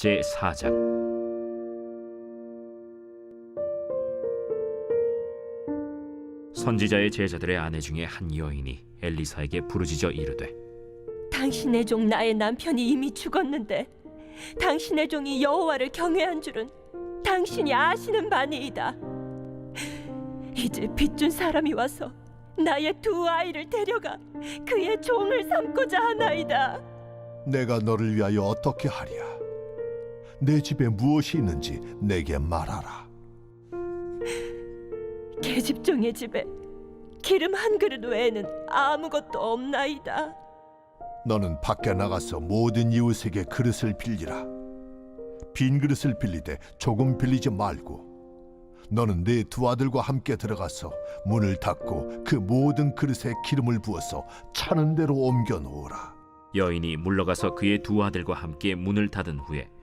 제 4장 선지자의 제자들의 아내 중에 한 여인이 엘리사에게 부르짖어 이르되 당신의 종 나의 남편이 이미 죽었는데 당신의 종이 여호와를 경외한 줄은 당신이 아시는 바니이다. 이제 빚준 사람이 와서 나의 두 아이를 데려가 그의 종을 삼고자 하나이다. 내가 너를 위하여 어떻게 하랴? 내 집에 무엇이 있는지 내게 말하라. 계집종의 집에 기름 한 그릇 외에는 아무것도 없나이다. 너는 밖에 나가서 모든 이웃에게 그릇을 빌리라. 빈 그릇을 빌리되 조금 빌리지 말고 너는 네 두 아들과 함께 들어가서 문을 닫고 그 모든 그릇에 기름을 부어서 차는 대로 옮겨 놓으라. 여인이 물러가서 그의 두 아들과 함께 문을 닫은 후에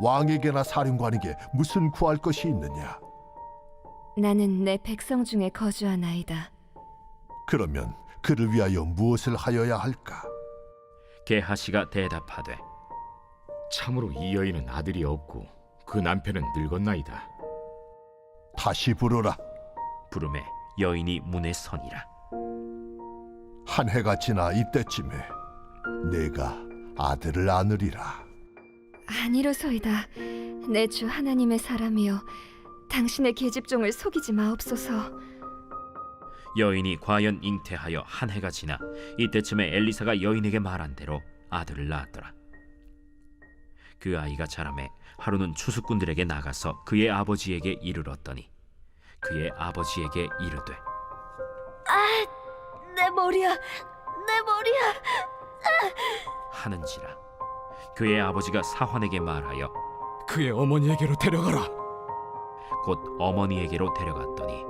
왕에게나 사령관에게 무슨 구할 것이 있느냐? 나는 내 백성 중에 거주하나이다. 그러면 그를 위하여 무엇을 하여야 할까? 게하시가 대답하되 참으로 이 여인은 아들이 없고 그 남편은 늙었나이다. 다시 부르라. 부름에 여인이 문에 서니라 한 해가 지나 이때쯤에 내가 아들을 안으리라. 아니로소이다. 내 주 하나님의 사람이여, 당신의 계집종을 속이지 마옵소서. 여인이 과연 잉태하여 한 해가 지나 이때쯤에 엘리사가 여인에게 말한 대로 아들을 낳았더라. 그 아이가 자라매 하루는 추수꾼들에게 나가서 그의 아버지에게 이르렀더니 그의 아버지에게 이르되 내 머리야, 내 머리야. 하는지라 그의 아버지가 사환에게 말하여 그의 어머니에게로 데려가라. 곧 어머니에게로 데려갔더니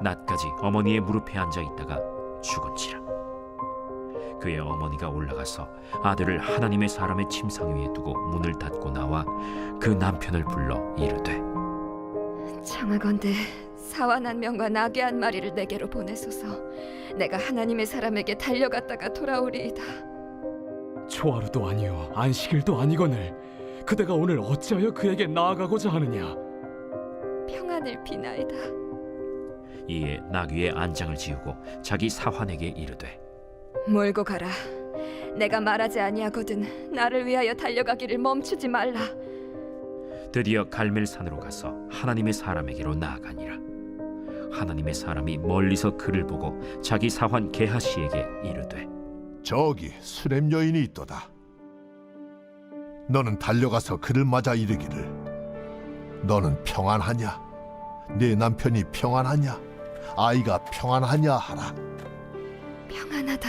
낮까지 어머니의 무릎에 앉아 있다가 죽은지라 그의 어머니가 올라가서 아들을 하나님의 사람의 침상 위에 두고 문을 닫고 나와 그 남편을 불러 이르되 청하건대 사완 한 명과 나귀 한 마리를 내게로 보내소서. 내가 하나님의 사람에게 달려갔다가 돌아오리이다. 초하루도 아니요 안식일도 아니거늘 그대가 오늘 어찌하여 그에게 나아가고자 하느냐? 평안을 비나이다. 이에 나귀의 안장을 지우고 자기 사환에게 이르되 몰고 가라. 내가 말하지 아니하거든 나를 위하여 달려가기를 멈추지 말라. 드디어 갈멜산으로 가서 하나님의 사람에게로 나아가니라 하나님의 사람이 멀리서 그를 보고 자기 사환 게하시에게 이르되 저기 수렘 여인이 있도다. 너는 달려가서 그를 맞아 이르기를 너는 평안하냐? 네 남편이 평안하냐? 아이가 평안하냐 하라. 평안하다.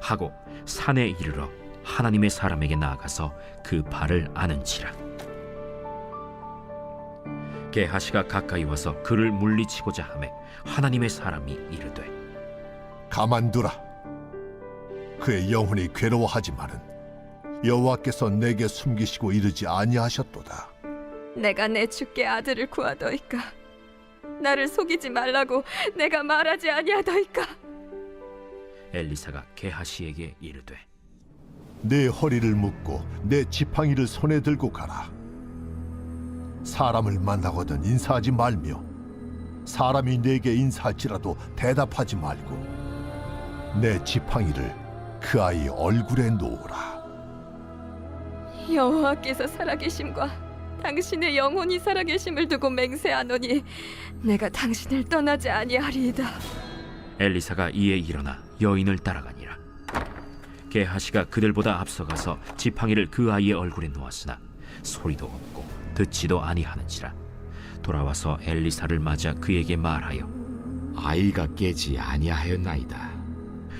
하고 산에 이르러 하나님의 사람에게 나아가서 그 발을 아는지라 게하시가 가까이 와서 그를 물리치고자 하매 하나님의 사람이 이르되 가만두라. 그의 영혼이 괴로워하지만은 여호와께서 내게 숨기시고 이르지 아니하셨도다. 내가 내 주께 아들을 구하더이까 나를 속이지 말라고 내가 말하지 아니하더이까 엘리사가 게하시에게 이르되 내 허리를 묶고 내 지팡이를 손에 들고 가라. 사람을 만나거든 인사하지 말며 사람이 내게 인사할지라도 대답하지 말고 내 지팡이를 그 아이 얼굴에 놓으라. 여호와께서 살아계심과 당신의 영혼이 살아계심을 두고 맹세하노니 내가 당신을 떠나지 아니하리이다 엘리사가 이에 일어나 여인을 따라가니라 게하시가 그들보다 앞서가서 지팡이를 그 아이의 얼굴에 놓았으나 소리도 없고 듣지도 아니하는지라 돌아와서 엘리사를 맞아 그에게 말하여 아이가 깨지 아니하였나이다.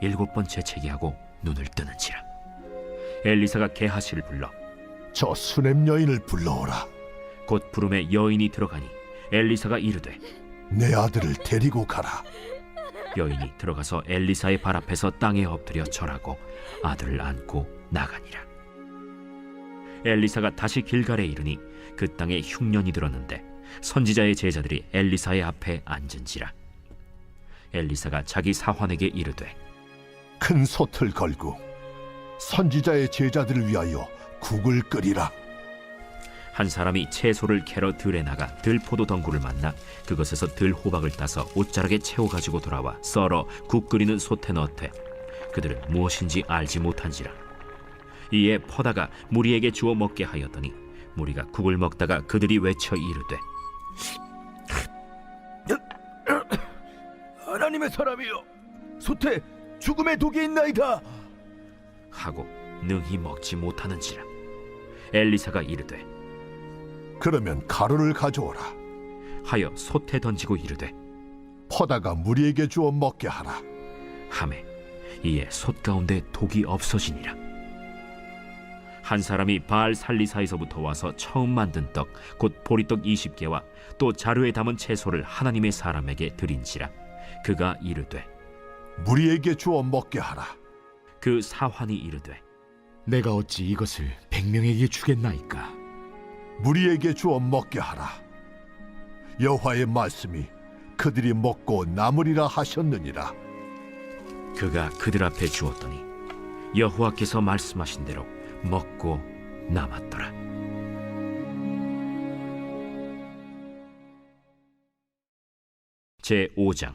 일곱 번 재채기하고 눈을 뜨는지라 엘리사가 게하시를 불러 저 수냄 여인을 불러오라. 곧 부름에 여인이 들어가니 엘리사가 이르되 내 아들을 데리고 가라. 여인이 들어가서 엘리사의 발 앞에서 땅에 엎드려 절하고 아들을 안고 나가니라 엘리사가 다시 길갈에 이르니 그 땅에 흉년이 들었는데 선지자의 제자들이 엘리사의 앞에 앉은지라 엘리사가 자기 사환에게 이르되 큰 솥을 걸고 선지자의 제자들을 위하여 국을 끓이라. 한 사람이 채소를 캐러 들에 나가 들포도 덩굴을 만나 그것에서 들 호박을 따서 옷자락에 채워 가지고 돌아와 썰어 국 끓이는 솥에 넣되 그들은 무엇인지 알지 못한지라 이에 퍼다가 무리에게 주어 먹게 하였더니 무리가 국을 먹다가 그들이 외쳐 이르되 하나님의 사람이여 솥에 죽음의 독이 있나이다 하고 능히 먹지 못하는지라 엘리사가 이르되 그러면 가루를 가져오라. 하여 솥에 던지고 이르되 퍼다가 무리에게 주어 먹게 하라. 함에 이에 솥 가운데 독이 없어지니라 한 사람이 바알 살리사에서부터 와서 처음 만든 떡 곧 보리떡 20개와 또 자루에 담은 채소를 하나님의 사람에게 드린지라 그가 이르되 무리에게 주어 먹게 하라. 그 사환이 이르되 내가 어찌 이것을 백명에게 주겠나이까? 무리에게 주어 먹게 하라. 여호와의 말씀이 그들이 먹고 남으리라 하셨느니라. 그가 그들 앞에 주었더니 여호와께서 말씀하신 대로 먹고 남았더라 제 5장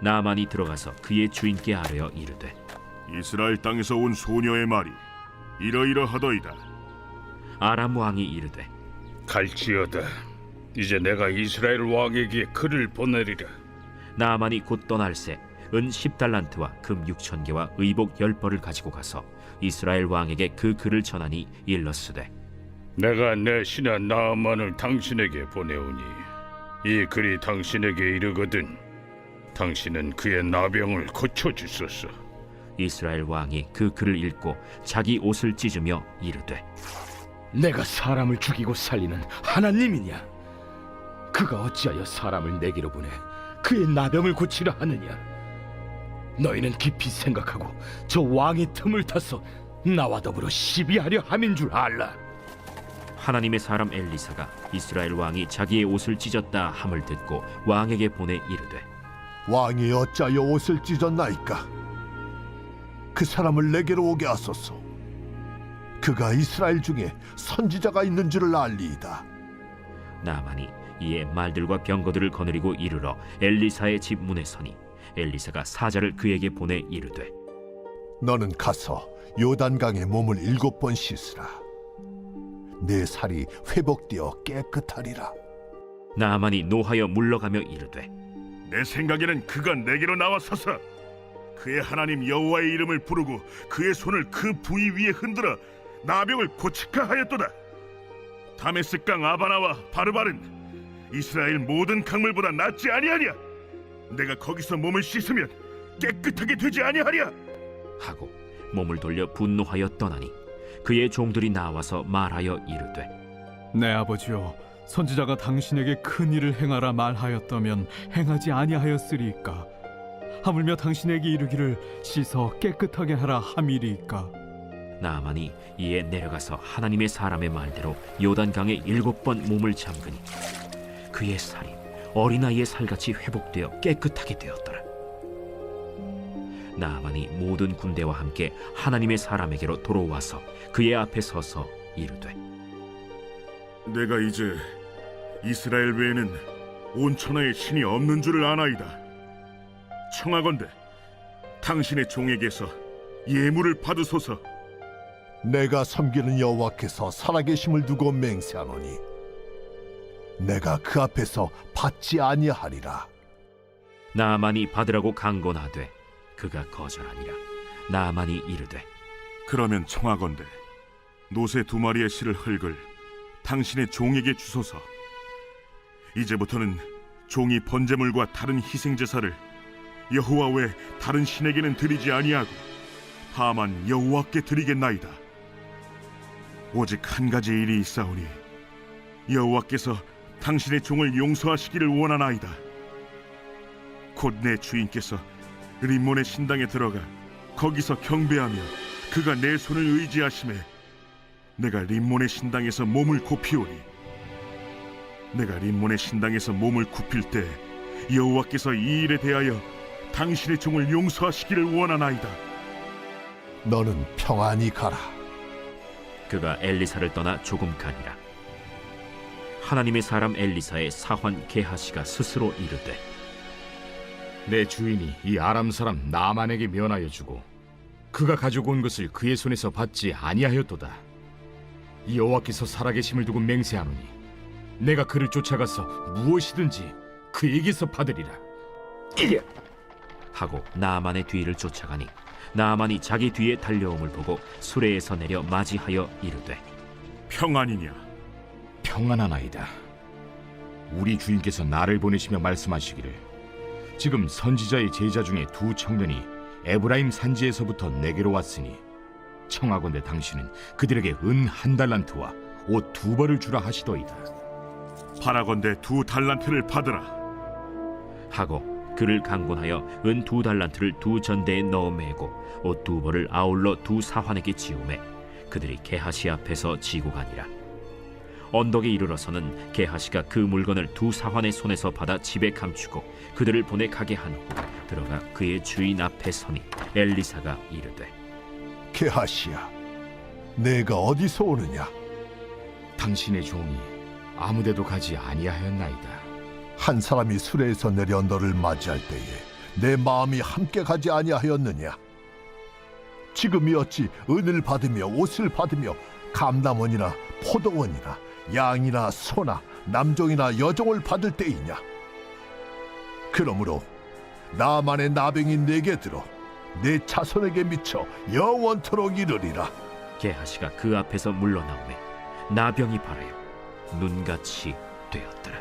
나만이 들어가서 그의 주인께 아뢰어 이르되 이스라엘 땅에서 온 소녀의 말이 이러이러하더이다. 아람 왕이 이르되 갈지어다. 이제 내가 이스라엘 왕에게 글을 보내리라. 나만이 곧 떠날새 은 10달란트와 금 6천 개와 의복 10벌을 가지고 가서 이스라엘 왕에게 그 글을 전하니 일렀으되 내가 내 신하 나아만을 당신에게 보내오니 이 글이 당신에게 이르거든 당신은 그의 나병을 고쳐 주소서. 이스라엘 왕이 그 글을 읽고 자기 옷을 찢으며 이르되 내가 사람을 죽이고 살리는 하나님이냐? 그가 어찌하여 사람을 내게로 보내 그의 나병을 고치려 하느냐? 너희는 깊이 생각하고 저 왕의 틈을 타서 나와 더불어 시비하려 함인 줄 알라. 하나님의 사람 엘리사가 이스라엘 왕이 자기의 옷을 찢었다 함을 듣고 왕에게 보내 이르되 왕이 어찌하여 옷을 찢었나이까? 그 사람을 내게로 오게 하소서. 그가 이스라엘 중에 선지자가 있는 줄을 알리이다. 나만이 이에 말들과 병거들을 거느리고 이르러 엘리사의 집 문에 서니 엘리사가 사자를 그에게 보내 이르되 너는 가서 요단강에 몸을 일곱 번 씻으라. 내 살이 회복되어 깨끗하리라. 나만이 노하여 물러가며 이르되 내 생각에는 그가 내게로 나와서서 그의 하나님 여호와의 이름을 부르고 그의 손을 그 부위 위에 흔들어 나병을 고치카 하였도다. 다메스 강 아바나와 바르바른 이스라엘 모든 강물보다 낫지 아니하냐? 내가 거기서 몸을 씻으면 깨끗하게 되지 아니하랴? 하고 몸을 돌려 분노하여 떠나니 그의 종들이 나와서 말하여 이르되 내 아버지여 선지자가 당신에게 큰 일을 행하라 말하였다면 행하지 아니하였으리이까? 하물며 당신에게 이르기를 씻어 깨끗하게 하라 함이리이까? 나만이 이에 내려가서 하나님의 사람의 말대로 요단강에 일곱 번 몸을 잠그니 그의 살이 어린아이의 살같이 회복되어 깨끗하게 되었더라. 나만이 모든 군대와 함께 하나님의 사람에게로 돌아와서 그의 앞에 서서 이르되 내가 이제 이스라엘 외에는 온 천하에 신이 없는 줄을 아나이다. 청하건대 당신의 종에게서 예물을 받으소서. 내가 섬기는 여호와께서 살아계심을 두고 맹세하노니 내가 그 앞에서 받지 아니하리라. 나만이 받으라고 강권하되 그가 거절하니라 나만이 이르되 그러면 청하건대 노새 두 마리의 실을 흙을 당신의 종에게 주소서. 이제부터는 종이 번제물과 다른 희생 제사를 여호와 외 다른 신에게는 드리지 아니하고 다만 여호와께 드리겠나이다. 오직 한 가지 일이 있사오니 여호와께서 당신의 종을 용서하시기를 원하나이다. 곧 내 주인께서 림몬의 신당에 들어가 거기서 경배하며 그가 내 손을 의지하심에 내가 림몬의 신당에서 몸을 굽히오니 내가 림몬의 신당에서 몸을 굽힐 때 여호와께서 이 일에 대하여 당신의 종을 용서하시기를 원하나이다. 너는 평안히 가라. 그가 엘리사를 떠나 조금 가니라 하나님의 사람 엘리사의 사환 게하시가 스스로 이르되 내 주인이 이 아람 사람 나만에게 면하여 주고 그가 가지고 온 것을 그의 손에서 받지 아니하였도다. 이 여호와께서 살아계심을 두고 맹세하노니 내가 그를 쫓아가서 무엇이든지 그에게서 받으리라. 하고 나만의 뒤를 쫓아가니 나만이 자기 뒤에 달려옴을 보고 수레에서 내려 맞이하여 이르되 평안이냐? 평안하나이다. 우리 주인께서 나를 보내시며 말씀하시기를 지금 선지자의 제자 중에 두 청년이 에브라임 산지에서부터 내게로 왔으니 청하건대 당신은 그들에게 은 한 달란트와 옷 두 벌을 주라 하시더이다. 바라건대 두 달란트를 받으라. 하고 그를 강권하여 은 두 달란트를 두 전대에 넣어 매고 옷 두 벌을 아울러 두 사환에게 지우매 그들이 게하시 앞에서 지고 가니라 언덕에 이르러서는 게하시가 그 물건을 두 사환의 손에서 받아 집에 감추고 그들을 보내 가게 한 후 들어가 그의 주인 앞에 서니 엘리사가 이르되 게하시야, 내가 어디서 오느냐? 당신의 종이 아무데도 가지 아니하였나이다. 한 사람이 수레에서 내려 너를 맞이할 때에 내 마음이 함께 가지 아니하였느냐? 지금이 어찌 은을 받으며 옷을 받으며 감남원이나 포도원이나 양이나 소나 남종이나 여종을 받을 때이냐? 그러므로 나만의 나병이 내게 들어 내 자손에게 미쳐 영원토록 이르리라. 게하시가 그 앞에서 물러나오매 나병이 발하여 눈같이 되었더라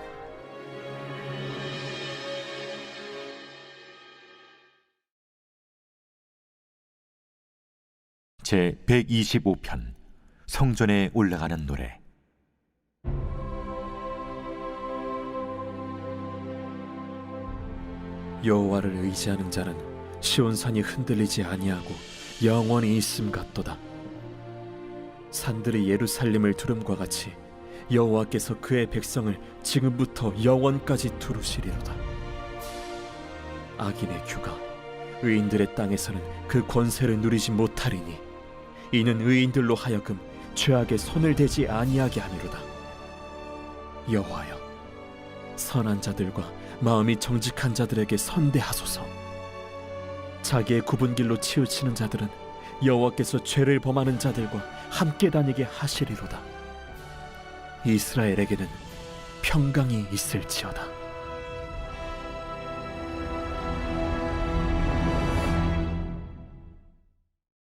제 125편 성전에 올라가는 노래 여호와를 의지하는 자는 시온산이 흔들리지 아니하고 영원히 있음 같도다. 산들이 예루살렘을 두름과 같이 여호와께서 그의 백성을 지금부터 영원까지 두루시리로다. 악인의 규가 의인들의 땅에서는 그 권세를 누리지 못하리니 이는 의인들로 하여금 죄악에 손을 대지 아니하게 하미로다. 여호와여, 선한 자들과 마음이 정직한 자들에게 선대하소서. 자기의 굽은 길로 치우치는 자들은 여호와께서 죄를 범하는 자들과 함께 다니게 하시리로다. 이스라엘에게는 평강이 있을지어다.